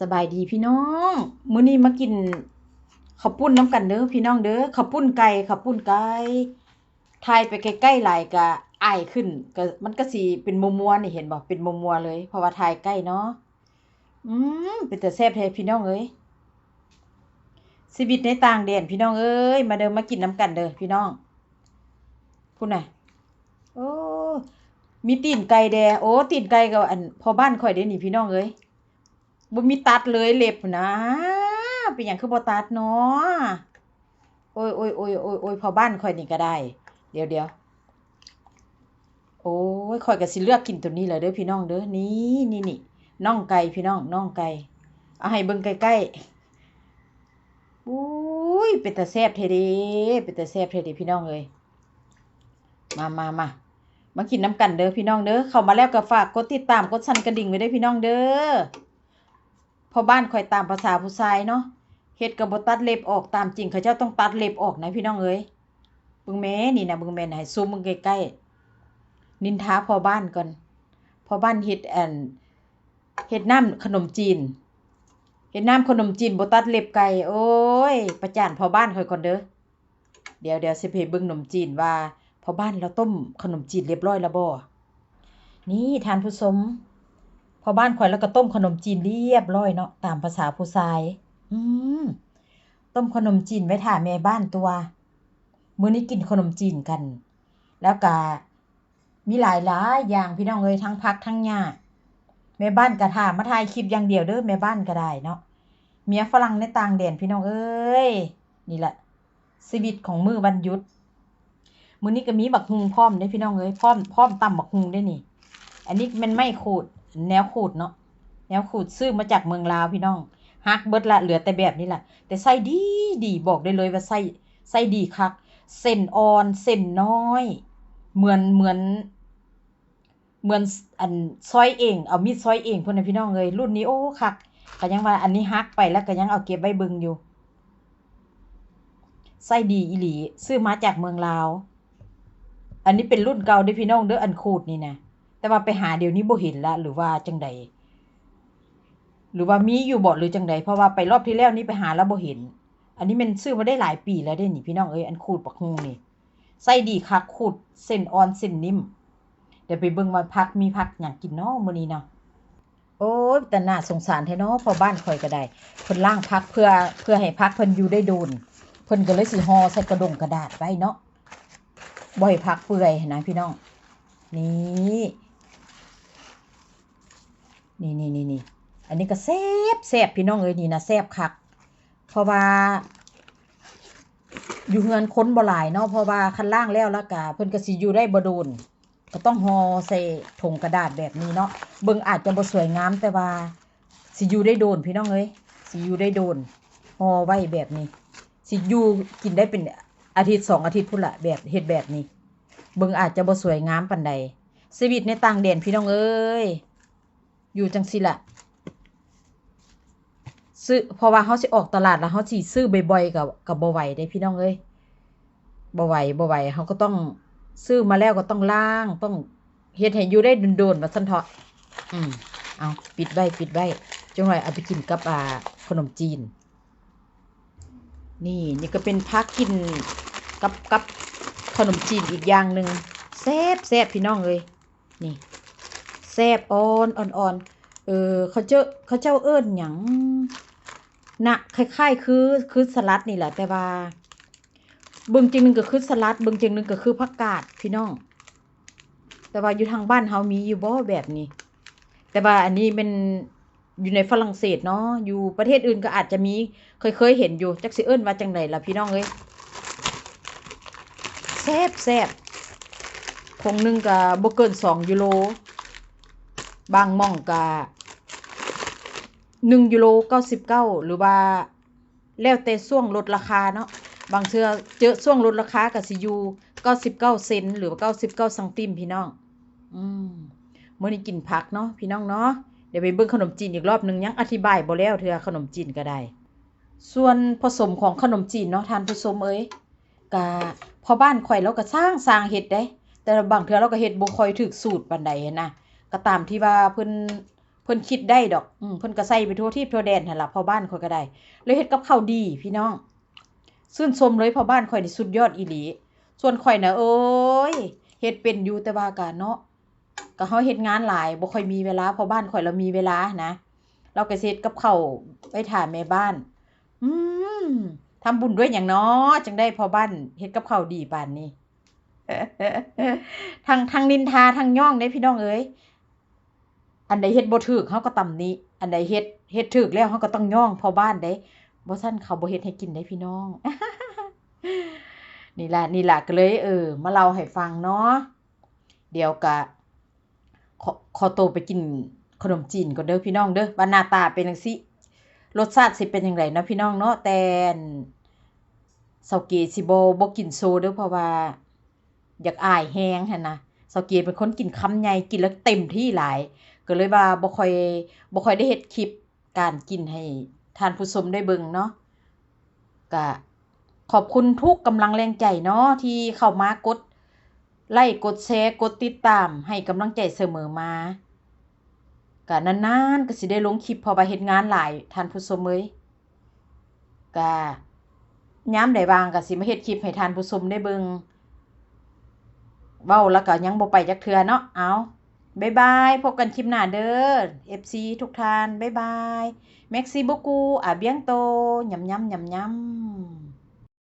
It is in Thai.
สบายดีพี่น้องมื้อนี้มากินข้าวปุ้นน้ำกันเด้อพี่น้องเด้อข้าวปุ้นไก่ข้าวปุ้นไก่ทายไปใกล้ๆหลายก็อายขึ้นก็มันก็สิเป็นมัวๆนี่เห็นบ่เป็นมัวๆเลยเพราะว่าทายใกล้เนาะอืมเป็นแต่แซ่บแท้พี่น้องเอ้ยชีวิตในต่างแดนพี่น้องเอ้ยมาเด้อมากินน้ำกันเด้อพี่น้องพุ่นน่ะโอ้มีตีนไก่แดโอ้ตีนไก่ก็อันพอบ้านข่อยเด้นี่พี่น้องเอ้ย บ่มีตัดเลยเล็บนะเป็นหยังคือบ่ตัดเนาะโอ้ยโอ้ยโอ้ยโอ้ยโอ้ยพอบ้านข่อยนี่ก็ได้ เดี๋ยวเดี๋ยวโอ้ยข่อยก็สิเลือกกินตัวนี้แหละเด้อพี่น้องเด้อนี่นี่นี่น่องไก่พี่น้องน่องไก่เอาให้เบิ่งใกล้ๆอุ้ยเป็นตาแซ่บแท้เด้เป็นตาแซ่บแท้เด้พี่น้องเอ้ยมามามามากินน้ำกันเด้อพี่น้องเด้อเข้ามาแล้วก็ฝากกดติดตามกดสั่นกระดิ่งไว้ด้วยพี่น้องเด้อ อบ้านคอยตามภาษาผู้ชายเนาะเฮ็ดกับบตัดเล็บออกตามจริงเขาเจ้าต้องตัดเล็บออกนะพี่น้องเอ้ยบิ่งแม่นี่นะบิ่งแม่นะให้ซูมเบิ่งใกล้ๆนินทาพอบ้านก่อนพอบ้านเฮ็ดแอนเฮ็ดน้ำขนมจีนเฮ็ดน้ำขนมจีนบตัดเล็บไก่โอ้ยประจานพอบ้านคอยก่อนเด้อเดี๋ยวเดี๋ยวสิไปเบิ่งขนมจีนว่าพอบ้านเราต้มขนมจีนเรียบร้อยแล้วบ่นี่ทานผู้ชม อบ้านข่อยแล้วก็ต้มขนมจีนเรียบร้อยเนาะตามภาษาผู้ชาย อืมต้มขนมจีนไว้ถ่าแม่บ้านตัวมื้อนี้กินขนมจีนกัน แล้วก็มีหลายหลายอย่างพี่น้องเอ้ยทั้งพักทั้งหญ้าแม่บ้านก็ถ่ามาถ่ายคลิปอย่างเดียวเด้อแม่บ้านก็ได้เนาะเมียฝรั่งในต่างแดนพี่น้องเอ้ยนี่แหละชีวิตของมือวันยุดมื้อนี้ก็มีบักฮุงพร้อมเด้พี่น้องเอ้ยพร้อมพร้อมตำบักฮุงได้นี่ อันนี้มันไม่ขูด แนวขูดเนาะแนวขูดซื้อมาจากเมืองลาวพี่น้องฮักเบิดละเหลือแต่แบบนี้แหละแต่ไส้ดีดีบอกได้เลยว่าไส้ไส้ดีคัก เส้นอ่อนเส้นน้อย เหมือนเหมือน เหมือนอันซอยเองเอามีดซอยเองพุ่นน่ะพี่น้องเอ้ยรุ่นนี้โอ้คักก็ยังว่าอันนี้ฮักไปแล้วก็ยังเอาเก็บไว้เบิ่งอยู่ไส้ดีอีหลีซื้อมาจากเมืองลาว อันนี้เป็นรุ่นเก่าด้พี่น้องเด้ออันขูดนี่นะ แต่ว่าไปหาเดี๋ยวนี้บ่เห็นละหรือว่าจังใดหรือว่ามีอยู่บ่หรือจังใดเพราะว่าไปรอบที่แล้วนี่ไปหาแล้วบ่เห็น อันนี้มันซื้อมาได้หลายปีแล้วเด้นี่พี่น้องเอ้ยอันขูดปักฮุงนี่ไส้ดีคักขูดเส้นอ่อนเส้นนิ่มเดี๋ยวไปเบิ่งว่าพักมีพักหยังกินเนาะมื้อนี้เนาะโอ้ยแต่น่าสงสารแท้เนาะพอบ้านข่อยก็ได้เพิ่นล่างพักเพื่อเพื่อให้พักเพิ่นอยู่ได้โดนเพิ่นก็เลยสิห่อใส่กระดงกระดาษไว้เนาะบ่ให้พักเปื่อยนะพี่น้องนี่ นี่นี่นี่นี่อันนี้ก็แซบแซบพี่น้องเอ้ยนี่นะแซบคัก เพราะว่า อยู่เฮือนค้นบ่หลายเนาะเพราะว่าคันล่างแล้วแล้วก็เพิ่นก็สิอยู่ได้บ่โดนก็ต้องห่อใส่ถุงกระดาษแบบนี้เนาะเบิ่งอาจจะบ่สวยงามแต่ว่าสิอยู่ได้โดนพี่น้องเอ้ยสิอยู่ได้โดนห่อไว้แบบนี้ สิอยู่กินได้เป็นอาทิตย์สองอาทิตย์พุ่นละแบบเฮ็ดแบบนี้ เบิ่งอาจจะบ่สวยงามปานใดชีวิตในต่างแดนพี่น้องเอ้ย อยู่จังสิละซื้อเพราะว่าเขาสิออกตลาดแล้วเขาสิซื้อบ่อยๆกับกับบไหวเด้พี่น้องเอ้ยบไหวบไหวเขาก็ต้องซื้อมาแล้วก็ต้องล้างต้องเฮ็ดให้อยู่ได้โดนๆว่าซั่นเถาะอืมเอาปิดไว้ปิดไว้จังหน่อยเอาไปกินกับอ่าขนมจีน นี่นี่ก็เป็นพักกินกับกับขนมจีนอีกอย่างหนึ่งแซ่บแซ่บพี่น้องเอ้ยนี่แซบอ่อนอ่อนอ่อน เออเขาเจ้าเขาเจ้าเอิ้นหยังนะคล้ายๆ คือคือสลัดนี่แหละแต่ว่าเบิ่งจริงหนึงก็คือสลัดเบิ่งจริงหนึงก็คือผักกาดพี่น้อง แต่ว่าอยู่ทางบ้านเฮามีอยู่บ่แบบนี้ แต่ว่าอันนี้เป็นอยู่ในฝรั่งเศสเนาะอยู่ประเทศอื่นก็อาจจะมีเคยเคยเห็นอยู่จักสิเอิ้นว่าจังไดล่ะพี่น้องเอ้ยแซ่บแซ่บคงหนึงก็บ่เกิน2ยูโรบางม่องก็ หนึ่งยูโรเก้าสิบเก้าหรือว่าแล้วแต่ช่วงลดราคาเนาะบางเทื่อเจอช่วงลดราคาก็สิอยู่เก้าสิบเก้าเซนหรือว่าเก้าสิบเก้าซังติมพี่น้อง อืมมื้อนี้กินผักเนาะพี่น้องเนาะเดี๋ยวไปเบิ่งขนมจีนอีกรอบหนึงยังอธิบายบ่แล้วเทื่อขนมจีนก็ได้ ส่วนผสมของขนมจีนเนาะทานผู้ชมเอ้ยกะพอบ้านข่อยเราก็สร้างสร้างเฮ็ดได้ แต่บางเทื่อเราก็เฮ็ดบ่ค่อยถูกสูตรปานใดนนะก็ตามที่ว่าเพิ่น เพิ่นคิดได้ดอกอืมเพิ่นก็ใส่ไปทั่วที่ทั่วแดนหั่นล่ะพ่อบ้านข่อยก็ได้เลยเฮ็ดกับข้าวดีพี่น้องชื่นชมเลยพ่อบ้านข่อยนี่สุดยอดอีหลีส่วนข่อยน่ะโอ้ยเฮ็ดเป็นอยู่แต่ว่าก็เนาะก็เฮาเฮ็ดงานหลายบ่ค่อยมีเวลาพ่อบ้านข่อยเรามีเวลานะเราก็เฮ็ดกับข้าวไว้ท่าแม่บ้าน อืมทำบุญด้วยหยังเนาะจังได้พ่อบ้านเฮ็ดกับข้าวดีปานนี้ทั้งทั้งนินทาทั้งย่องเด้พี่น้องเอ้ย อันใดเฮ็ดบ่ถูกเฮาก็ตำหนิอันใดเฮ็ดเฮ็ดถูกแล้วเฮาก็ต้องย่องพอบ้านเด้บ่ซั่นเขาบ่เฮ็ดให้กินได้พี่น้อง นี่ล่ะนี่ล่ะก็เลย เออ มาเล่าให้ฟังเนาะเดี๋ยวก็ขอขอโตไปกินขนมจีนก่อนเด้อพี่น้องเด้อว่าหน้าตาเป็นจังซี่รสชาติสิเป็นจังไดเนาะพี่น้องเนาะแต่อันเซาเกสิบ่บ่กินโซเด้อเพราะว่า อยากอายแฮงหั่นนะ เซาเกเป็นคนกินคำใหญ่กินแล้วเต็มที่หลาย ก็เลยว่าบ่ค่อยบ่ค่อยได้เฮ็ดคลิปการกินให้ท่านผู้ชมได้เบิ่งเนาะก็ขอบคุณทุกกำลังแรงใจเนาะที่เข้ามากดไลค์กดแชร์กดติดตามให้กำลังใจเสมอมาก็นานๆก็สิได้ลงคลิปพราะว่าเฮ็ดงานหลายท่านผู้ชมเอ้ยก็ยามใดว่างก็สิมาเฮ็ดคลิปให้ท่านผู้ชมได้เบิ่ง เว้าแล้วก็ยังบ่ไปจักเทือเนาะเอาบายบาย พบกันคลิปหน้าเด้อ FC ทุกท่านบายบาย Merci beaucoup à bientôt ยำยำยำยำ